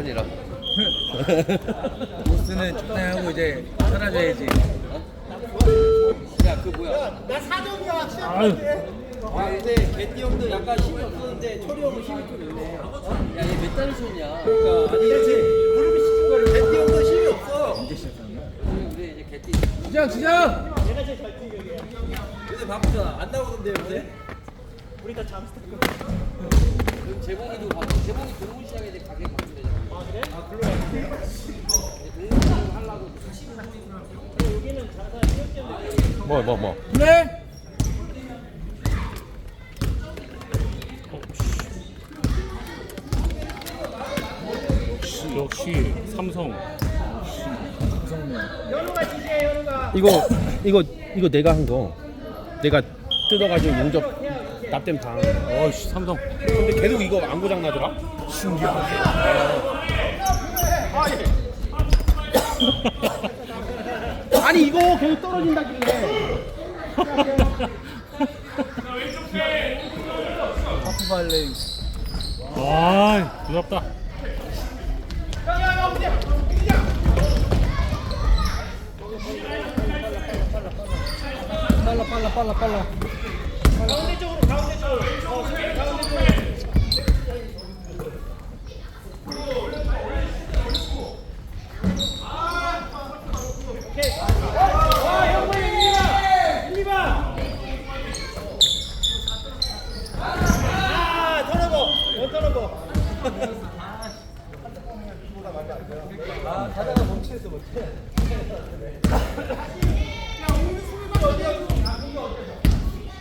회원이라. 보스는 적당히 하고 이제 사라져야지. 야, 그 뭐야? 아유 아, 근데 개띠 형도 약간 힘이 없었는데 철이 형은 힘이 좀 있네. 어? 야, 얘 몇 달을 줬냐? 그러니까 아니 그렇지. 무릎이 시킨 거를 개띠 형도 힘이 없어. 언제 시작하는 거야? 우리 이제 개띠. 주장 주장. 요새 바쁘잖아. 안 나오는데 요새. 그럼 재봉이도 바 재봉이 동문 시장에 대해 가게 바 뭐 뭐 뭐. 네. 역시, 역시 삼성. 이거 이거 이거 내가 한 거. 내가 뜯어가지고 용접 납땜 방. 어이씨 삼성. 근데 계속 이거 안 고장 나더라. 신기하네. 아니 이거 계속 떨어진다길래. 하프 발레. 아 무섭다. 빨라 빨라 빨라 빨라.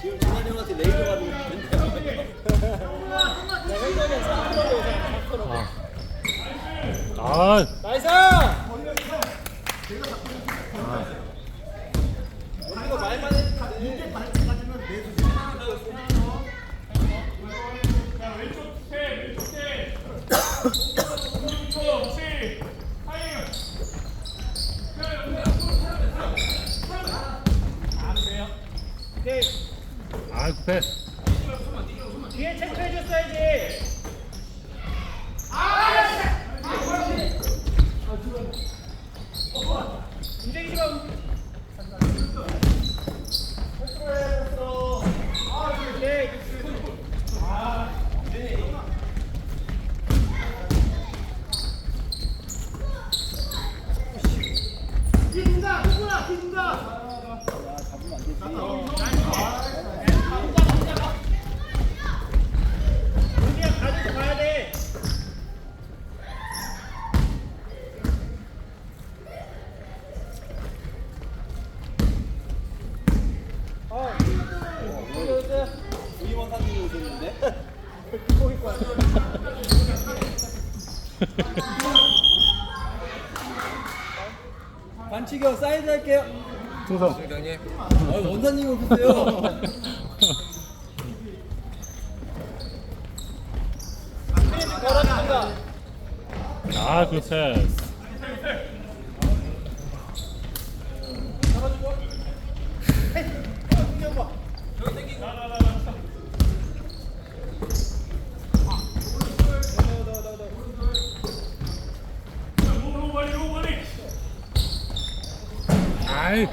지금 준환이 형한테 레이저 가지고 있는데. 아 나이스. 아 급해. 뒤에 체크해줬어야지. 움직이지 마. 오케이. 그냥 가지고 가야 돼. 우리만 오셨는데. 반칙형 사이드 할게요. 충성. 아, 원사님 오셨어요. 아 급해. 아이 나이스, 나이스.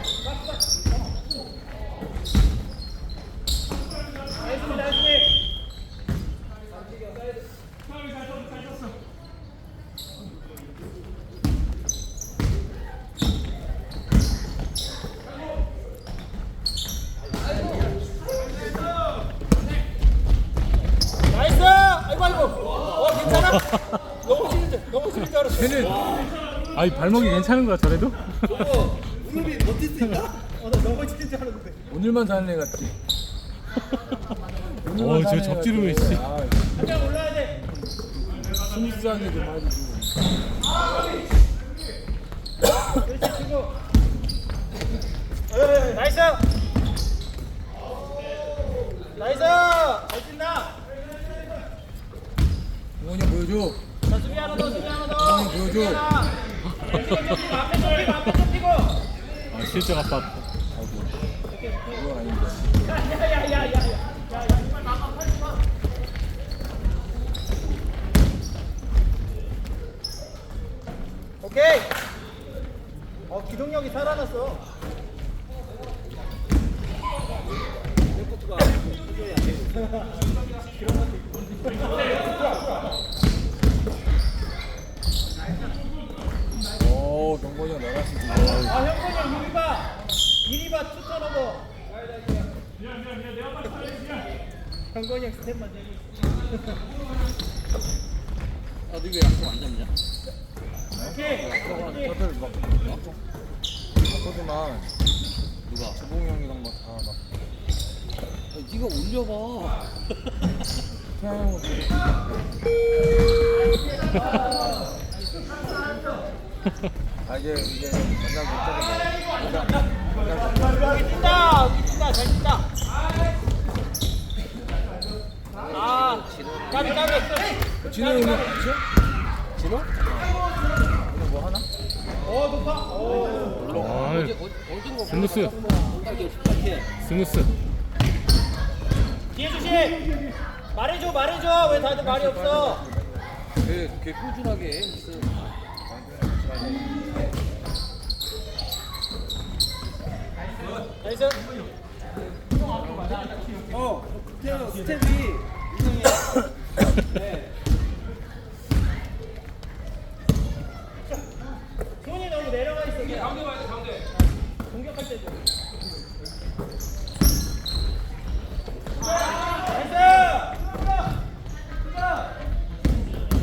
나이스. 아이고 아이고. 어 괜찮아? 너무 너무 치는 줄 알았어. 아이 발목이 괜찮은 거야 저래도? 무릎이 버틸 수 있나? 오늘만 사는 애 같지. 어, 저 접지르고 있지. 그냥 올라야 돼. 스무스하게 좀 해주고. 진짜 갔다 왔다. 오케이. 어 기동력이 살아났어. 오 경건이 형 나가시지. 아 형건이 형 이리 봐 이리 봐 투턴오버 형건이 형 스텝만 내고 아, 너왜 약속 안 잡냐? 오케이 오케이. 다들 막 바쁘지만 누가? 재봉이 형이랑 막다막 아, 네가 올려봐. 태양 형도 아 이게 이게 맨날 못여 아 진호 형이? 진호? 오늘 뭐 하나? 어 높아 스무스. 스무스. 뒤에 말해줘 말해줘 왜 다들 말이 없어 걔, 걔 꾸준하게 해, 무슨. 나이스. 어, 스텝이 이상해. 네. 손이 너무 내려가 있어 그냥. 가운데 봐야 돼 가운데 공격할 때도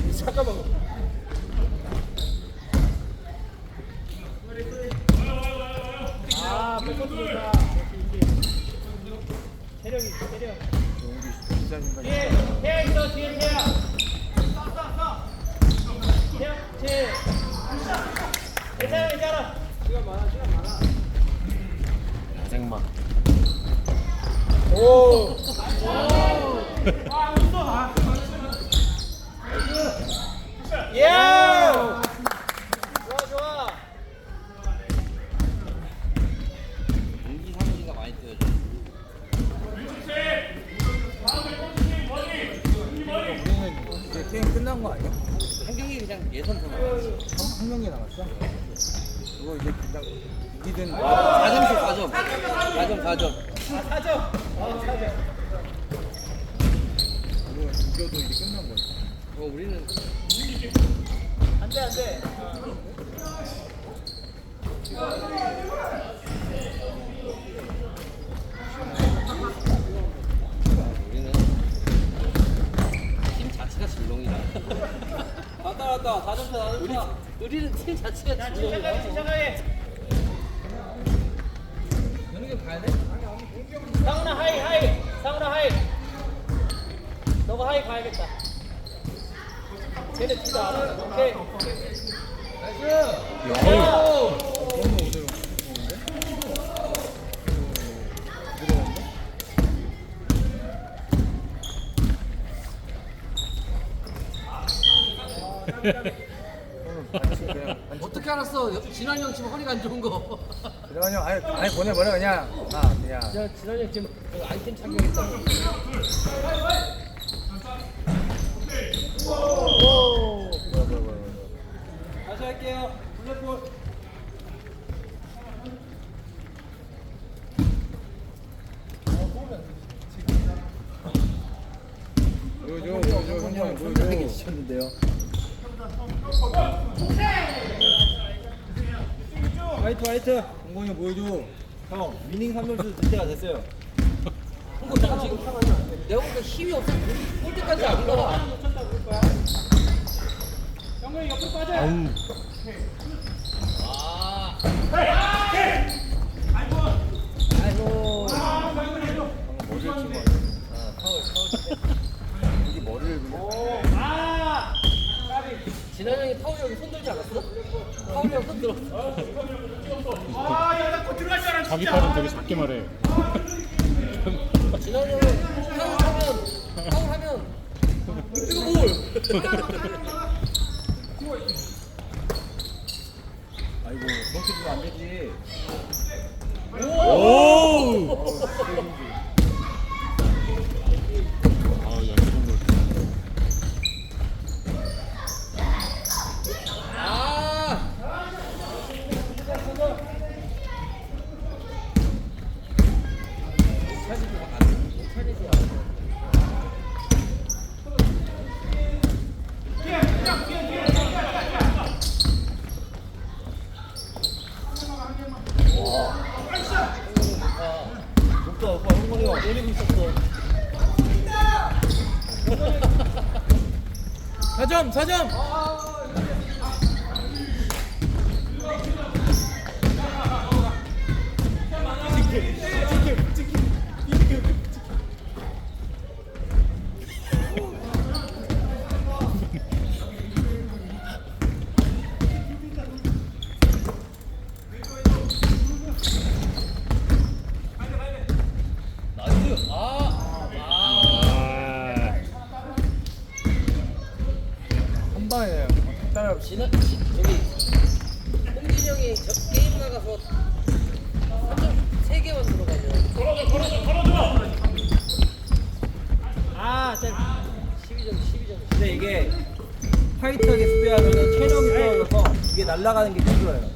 나이스 잠깐만 아 백퍼트 좋다 체력이 체력 기자님과 뒤에 태야 있어 뒤에 태야 태야 제 괜찮아 괜찮아 시간 많아 시간 많아 생마. 오 예! 좋아 좋아 공기 사무기가 많이 뛰어져. 우리는 이제 게임 끝난 거 아니야? 한 경기 그냥 예선. 한, 한 경기 남았어? 그거 이제 그냥 이기든 4점씩 4점. 4점 4점. 아 사점 아 사점 그거 이겨도 이제 끝난 거지 어, 우리는 안돼 안돼 우리는 팀 자체가 질렁이다. 왔다 왔다. 4점 차 4점 차. 우리 우리는 팀 자체가. 침착하게 침착하게 연욱이 가야 돼? 상훈아 하이 하이. 상훈아 하이. 너가 하이 가야겠다. 쟤네 진짜 알아. 오케이. 나이스! 오! 그러면 오늘 좋은데? 부드러운데? 오늘 반칙 그냥 반칙 어떻게 알았어? 진환이 형 지금 허리가 안 좋은 거. 그냥 형 아예 아예 보내버려 그냥 아 그냥 야, 형 지금 그 아이템 착용했다. 오! 뭐야 뭐야 뭐야 뭐야 다시 할게요. 블랙볼. 보여줘 보여줘 형님 보여줘 지쳤는데요. 화이트 화이트 공공이 보여줘 형 위닝 3점수 될 때가 됐어요 홍보 장 지금 내가 보니까 힘이 없어. 볼 때까지 안 가. 정근이 옆으로 빠져 아우. 아, 방금 머리를 아이고. 치고 아 파울 파울 여기 머리를 아! 진환이 형이 타우 형이 손 들지 않았어? 타우 형손 들었어. 아 여자 곧 들어갈 줄 알았지 자기 팔은 되게 작게 말해. 진환이 형은 타우 하면 타우 하면 이거 뭘? 아이고 주면 안 되지 오! 아, 연습을. 아, 찬이도 안 돼. 찬이도 안 돼. 높다 오빠 형건이가 내리고 있었어 4점 한 방에 따라 지난 지- 저기 홍진이 형이 저 게임 나가서 3점 3개만 들어가면. 아 진짜 12점 12점. 근데 이게 타이트하게 수비하면 체력이 떨어져서 이게 날아가는 게 힘들어요